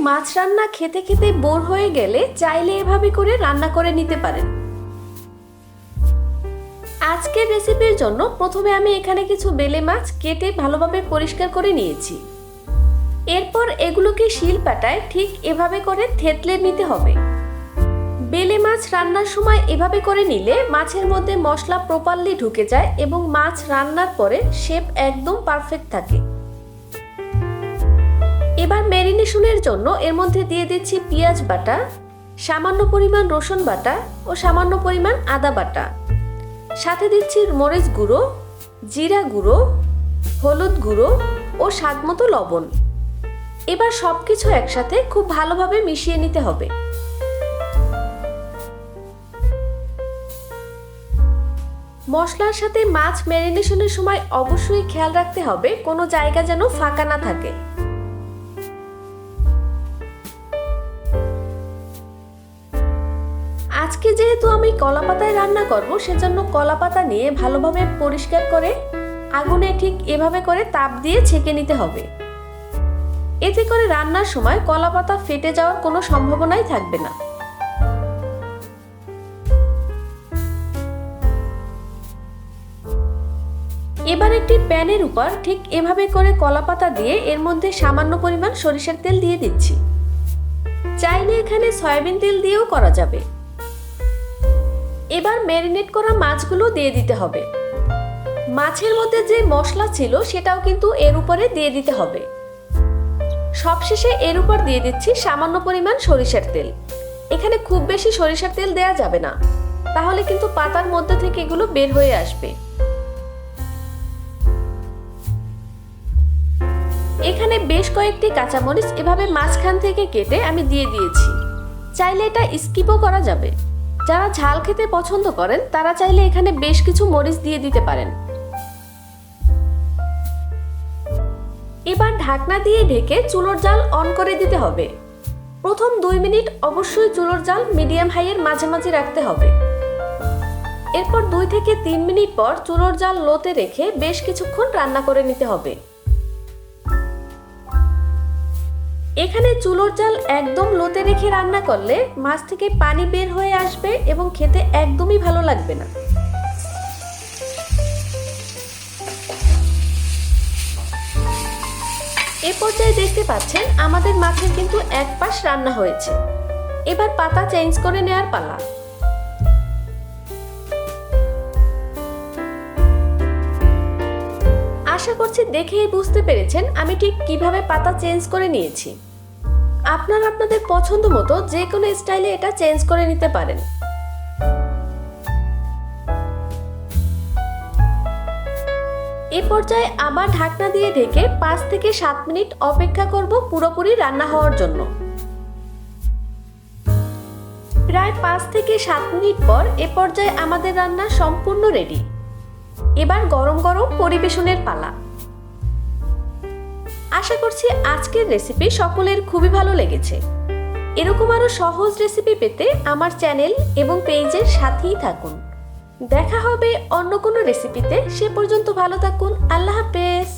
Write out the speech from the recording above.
মাছ রান্না খেতে খেতে বোর হয়ে গেলে চাইলে এভাবে করে রান্না করে নিতে পারেন। আজকের রেসিপির জন্য প্রথমে আমি এখানে কিছু বেলে মাছ কেটে ভালোভাবে পরিষ্কার করে নিয়েছি। এরপর এগুলোকে শিল পাটায় ঠিক এভাবে করে থেতলে নিতে হবে। বেলে মাছ রান্নার সময় এভাবে করে নিলে মাছের মধ্যে মশলা প্রপারলি ঢুকে যায় এবং মাছ রান্নার পরে শেপ একদম পারফেক্ট থাকে। এবার ম্যারিনেশনের জন্য এর মধ্যে দিয়ে দিচ্ছি পেঁয়াজ বাটা, সামান্য পরিমাণ রসুন বাটা ও সামান্য পরিমাণ আদা বাটা। সাথে দিচ্ছি মরিচ গুঁড়ো, জিরা গুঁড়ো, হলুদ গুঁড়ো ও স্বাদমতো লবণ। এবার সব কিছু একসাথে খুব ভালোভাবে মিশিয়ে নিতে হবে। মশলার সাথে মাছ ম্যারিনেশনের সময় অবশ্যই খেয়াল রাখতে হবে, কোনো জায়গা যেন ফাঁকা না থাকে। আজকে যেহেতু আমি কলা পাতায় রান্না করব, সেজন্য কলা পাতা নিয়ে ভালোভাবে পরিষ্কার করে আগুনে ঠিক এভাবে করে তাপ দিয়ে ছেঁকে নিতে হবে। এতে করে রান্নার সময় কলা পাতা ফেটে যাওয়ার কোনো সম্ভাবনাই থাকবে না। এবার একটি প্যানের উপর ঠিক এভাবে করে কলা পাতা দিয়ে এর মধ্যে সামান্য পরিমাণ সরিষার তেল দিয়ে দিচ্ছি। চাইলে এখানে সয়াবিন তেল দিয়েও করা যাবে। এবার ম্যারিনেট করা মাছগুলো দিয়ে দিতে হবে। মাছের মধ্যে যে মশলা ছিল সেটাও কিন্তু এর উপরে দিয়ে দিতে হবে। সবশেষে এর উপর দিয়ে দিচ্ছি সামান্য পরিমাণ সরিষার তেল। এখানে খুব বেশি সরিষার তেল দেয়া যাবে না। তাহলে কিন্তু পাতার মধ্যে থেকে এগুলো বের হয়ে আসবে। এখানে বেশ কয়েকটি কাঁচামরিচ এভাবে মাঝখান থেকে কেটে আমি দিয়ে দিয়েছি। চাইলে এটা স্কিপও করা যাবে। যারা ঝাল খেতে পছন্দ করেন, তারা চাইলে এখানে বেশ কিছু মরিচ দিয়ে দিতে পারেন। এবার ঢাকনা দিয়ে ঢেকে চুলোর জাল অন করে দিতে হবে। প্রথম দুই মিনিট অবশ্যই চুলোর জাল মিডিয়াম হাইয়ের মাঝামাঝি রাখতে হবে। এরপর দুই থেকে তিন মিনিট পর চুলোর জাল লোতে রেখে বেশ কিছুক্ষণ রান্না করে নিতে হবে। এখানে চুলোর জাল একদম লোতে রেখে রান্না করলে মাছ থেকে পানি বের হয়ে আসবে এবং খেতে একদমই ভালো লাগবে না। এ পর্যায়ে দেখতে পাচ্ছেন আমাদের মাছের কিন্তু এক পাশ রান্না হয়েছে। এবার পাতা চেঞ্জ করে নেওয়ার পালা। আশা করছি দেখেই বুঝতে পেরেছেন আমি ঠিক কীভাবে পাতা চেঞ্জ করে নিয়েছি। আপনারা আপনাদের পছন্দ মতো যে কোনো স্টাইলে এটা চেঞ্জ করে নিতে পারেন। এ পর্যায়ে আবার ঢাকনা দিয়ে ঢেকে পাঁচ থেকে সাত মিনিট অপেক্ষা করব পুরোপুরি রান্না হওয়ার জন্য। প্রায় পাঁচ থেকে সাত মিনিট পর এ পর্যায়ে আমাদের রান্না সম্পূর্ণ রেডি। এবার গরম গরম পরিবেশনের পালা। আশা করছি আজকের রেসিপি সকলের খুবই ভালো লেগেছে। এরকম আরও সহজ রেসিপি পেতে আমার চ্যানেল এবং পেজের সাথেই থাকুন। দেখা হবে অন্য কোনো রেসিপিতে সে পর্যন্ত ভালো থাকুন। আল্লাহ হাফেজ।